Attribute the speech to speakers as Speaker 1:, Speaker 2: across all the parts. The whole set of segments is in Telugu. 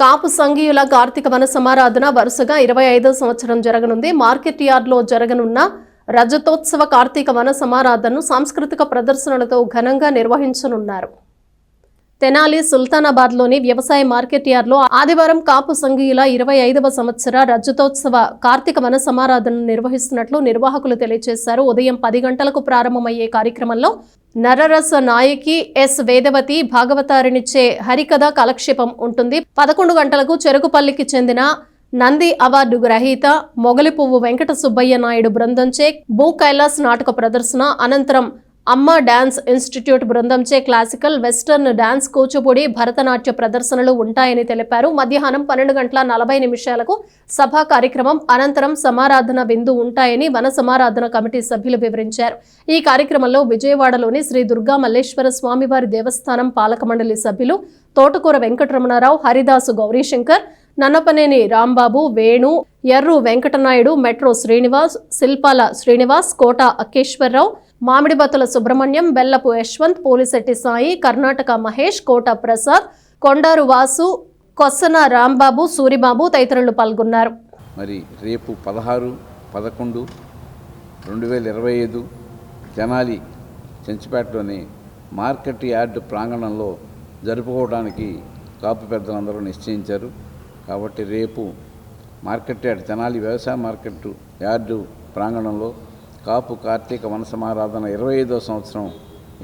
Speaker 1: కాపు సంఘీయుల కార్తీక వన సమారాధన వరుసగా ఇరవై ఐదో సంవత్సరం జరగనుంది. మార్కెట్ యార్డ్లో జరగనున్న రజతోత్సవ కార్తీక వన సమారాధనను సాంస్కృతిక ప్రదర్శనలతో ఘనంగా నిర్వహించనున్నారు. తెనాలి సుల్తానాబాద్లోని వ్యవసాయ మార్కెట్ యార్డ్లో ఆదివారం కాపు సంఘీయుల ఇరవై ఐదవ సంవత్సర రజతోత్సవ కార్తీక వన సమారాధనను నిర్వహిస్తున్నట్లు నిర్వాహకులు తెలియజేశారు. ఉదయం పది గంటలకు ప్రారంభమయ్యే కార్యక్రమంలో నరరస నాయకి ఎస్ వేదవతి భాగవతారినిచ్చే హరికథ కాలక్షేపం ఉంటుంది. పదకొండు గంటలకు చెరుకుపల్లికి చెందిన నంది అవార్డు గ్రహీత మొగలి పువ్వు వెంకట సుబ్బయ్య నాయుడు బృందంచే భూ కైలాస్ నాటక ప్రదర్శన అనంతరం Amma dance institute బృందంచే classical western dance Kuchipudi Bharatanatya ప్రదర్శనలు ఉంటాయని తెలిపారు. మధ్యాహ్నం పన్నెండు గంటల నలభై నిమిషాలకు సభా కార్యక్రమం అనంతరం సమారాధన విందు ఉంటాయని వన సమారాధన కమిటీ సభ్యులు వివరించారు. ఈ కార్యక్రమంలో విజయవాడలోని శ్రీ దుర్గా మల్లేశ్వర స్వామివారి దేవస్థానం పాలక మండలి సభ్యులు తోటకూర వెంకటరమణారావు హరిదాసు గౌరీశంకర్ నన్నపనేని రాంబాబు వేణు ఎర్రు వెంకటనాయుడు మెట్రో శ్రీనివాస్ శిల్పాల శ్రీనివాస్ కోట అక్కేశ్వరరావు మామిడిబత్తుల సుబ్రహ్మణ్యం బెల్లపు యశ్వంత్ పోలిశెట్టి సాయి కర్ణాటక మహేష్ కోట ప్రసాద్ కొండారు వాసు కొస్సన రాంబాబు సూరిబాబు తదితరులు పాల్గొన్నారు.
Speaker 2: మరి రేపు పదహారు పదకొండు రెండు వేల ఇరవై ఐదు తెనాలి చెంచిపేటలోని మార్కెట్ యార్డ్ ప్రాంగణంలో జరుపుకోవడానికి కాపు పెద్దలందరూ నిశ్చయించారు. కాబట్టి రేపు మార్కెట్ యార్డ్ తెనాలి వ్యవసాయ మార్కెట్ యార్డు ప్రాంగణంలో కాపు కార్తీక వనసమారాధన ఇరవై ఐదో సంవత్సరం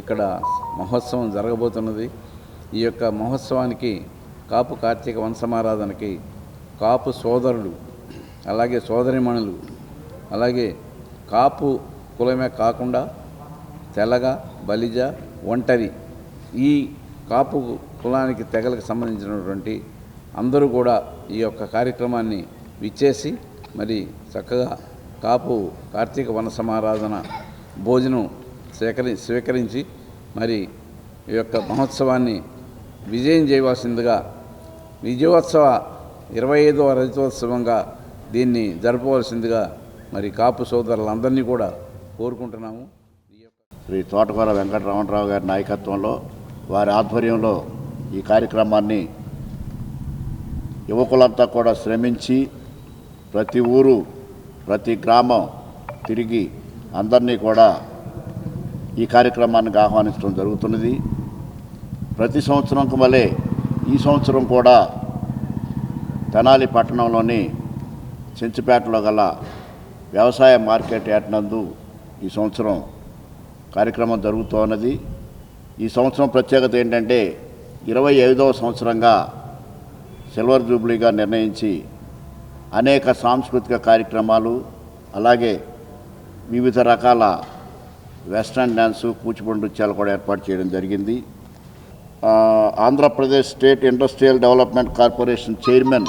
Speaker 2: ఇక్కడ మహోత్సవం జరగబోతున్నది. ఈ యొక్క మహోత్సవానికి కాపు కార్తీక వంశమారాధనకి కాపు సోదరులు అలాగే సోదరిమణులు అలాగే కాపు కులమే కాకుండా తెలగ బలిజ ఒంటరి ఈ కాపు కులానికి తెగలకు సంబంధించినటువంటి అందరూ కూడా ఈ యొక్క కార్యక్రమాన్ని విచ్చేసి మరి చక్కగా కాపు కార్తీక వన సమారాధన భోజనం సేకరి స్వీకరించి మరి ఈ యొక్క మహోత్సవాన్ని విజయం చేయవలసిందిగా విజయోత్సవ ఇరవై ఐదవ రజతోత్సవంగా దీన్ని జరపవలసిందిగా మరి కాపు సోదరులందరినీ కూడా కోరుకుంటున్నాము.
Speaker 3: శ్రీ తోటకూర వెంకటరమణరావు గారి నాయకత్వంలో వారి ఆధ్వర్యంలో ఈ కార్యక్రమాన్ని యువకులంతా కూడా శ్రమించి ప్రతి ఊరు ప్రతి గ్రామం తిరిగి అందరినీ కూడా ఈ కార్యక్రమానికి ఆహ్వానించడం జరుగుతున్నది. ప్రతి సంవత్సరంకు వలె ఈ సంవత్సరం కూడా తెనాలి పట్టణంలోని చెంచుపేటలో గల వ్యవసాయ మార్కెట్ ఏటనందు నందు ఈ సంవత్సరం కార్యక్రమం జరుగుతూ ఉన్నది. ఈ సంవత్సరం ప్రత్యేకత ఏంటంటే ఇరవై ఐదవ సంవత్సరంగా సిల్వర్ జూబ్లీగా నిర్ణయించి అనేక సాంస్కృతిక కార్యక్రమాలు అలాగే వివిధ రకాల వెస్ట్రన్ డ్యాన్సు కూచిపూడి నృత్యాలు కూడా ఏర్పాటు చేయడం జరిగింది. Andhra Pradesh state industrial development corporation chairman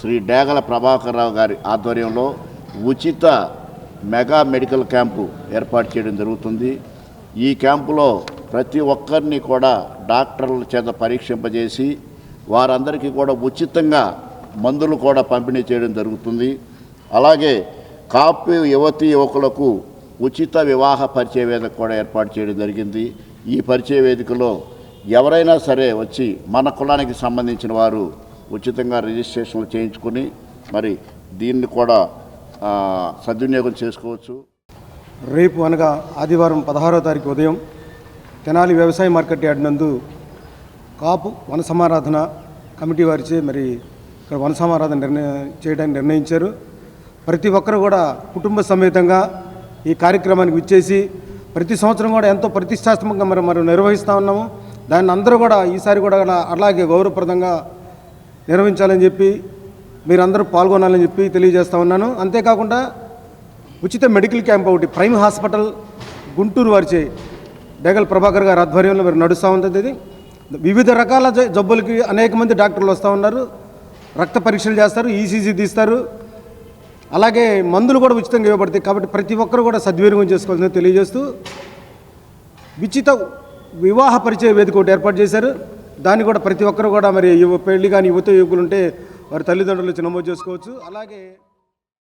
Speaker 3: Shri Degala Prabhakar Rao గారి ఆధ్వర్యంలో ఉచిత మెగా మెడికల్ క్యాంపు ఏర్పాటు చేయడం జరుగుతుంది. ఈ క్యాంపులో ప్రతి ఒక్కరిని కూడా డాక్టర్ల చేత పరీక్షింపజేసి వారందరికీ కూడా ఉచితంగా మందులు కూడా పంపిణీ చేయడం జరుగుతుంది. అలాగే కాపు యువతి యువకులకు ఉచిత వివాహ పరిచయ వేదిక కూడా ఏర్పాటు చేయడం జరిగింది. ఈ పరిచయ వేదికలో ఎవరైనా సరే వచ్చి మన కులానికి సంబంధించిన వారు ఉచితంగా రిజిస్ట్రేషన్లు చేయించుకొని మరి దీన్ని కూడా సద్వినియోగం చేసుకోవచ్చు.
Speaker 4: రేపు అనగా ఆదివారం పదహారో తారీఖు ఉదయం తెనాలి వ్యవసాయ మార్కెట్ యార్డ్ నందు కాపు వన సమారాధన కమిటీ వారిచే మరి ఇక్కడ వనసమారాధన నిర్ణయం చేయడానికి నిర్ణయించారు. ప్రతి ఒక్కరు కూడా కుటుంబ సమేతంగా ఈ కార్యక్రమానికి విచ్చేసి ప్రతి సంవత్సరం కూడా ఎంతో ప్రతిష్టాత్మకంగా మరి మరి నిర్వహిస్తూ ఉన్నాము. దాన్ని అందరూ కూడా ఈసారి కూడా అలాగే గౌరవప్రదంగా నిర్వహించాలని చెప్పి మీరందరూ పాల్గొనాలని చెప్పి తెలియజేస్తూ ఉన్నాను. అంతేకాకుండా ఉచిత మెడికల్ క్యాంప్ ఒకటి ప్రైమ్ హాస్పిటల్ గుంటూరు వారిచే డేగల్ ప్రభాకర్ గారి ఆధ్వర్యంలో మరి నడుస్తూ ఉంటుంది వివిధ రకాల జ- జబ్బులకి అనేక మంది డాక్టర్లు వస్తూ ఉన్నారు. రక్త పరీక్షలు చేస్తారు ఈసీజీ తీస్తారు. అలాగే మందులు కూడా ఉచితంగా ఇవ్వబడతాయి కాబట్టి ప్రతి ఒక్కరు కూడా సద్వినియోగం చేసుకోవాల్సింది తెలియజేస్తూ ఉచిత వివాహ పరిచయ వేదిక ఒకటి ఏర్పాటు చేశారు. దాన్ని కూడా ప్రతి ఒక్కరు కూడా మరి యువ పెళ్ళి కానీ యువత యువకులు ఉంటే వారి తల్లిదండ్రులు నమోదు చేసుకోవచ్చు. అలాగే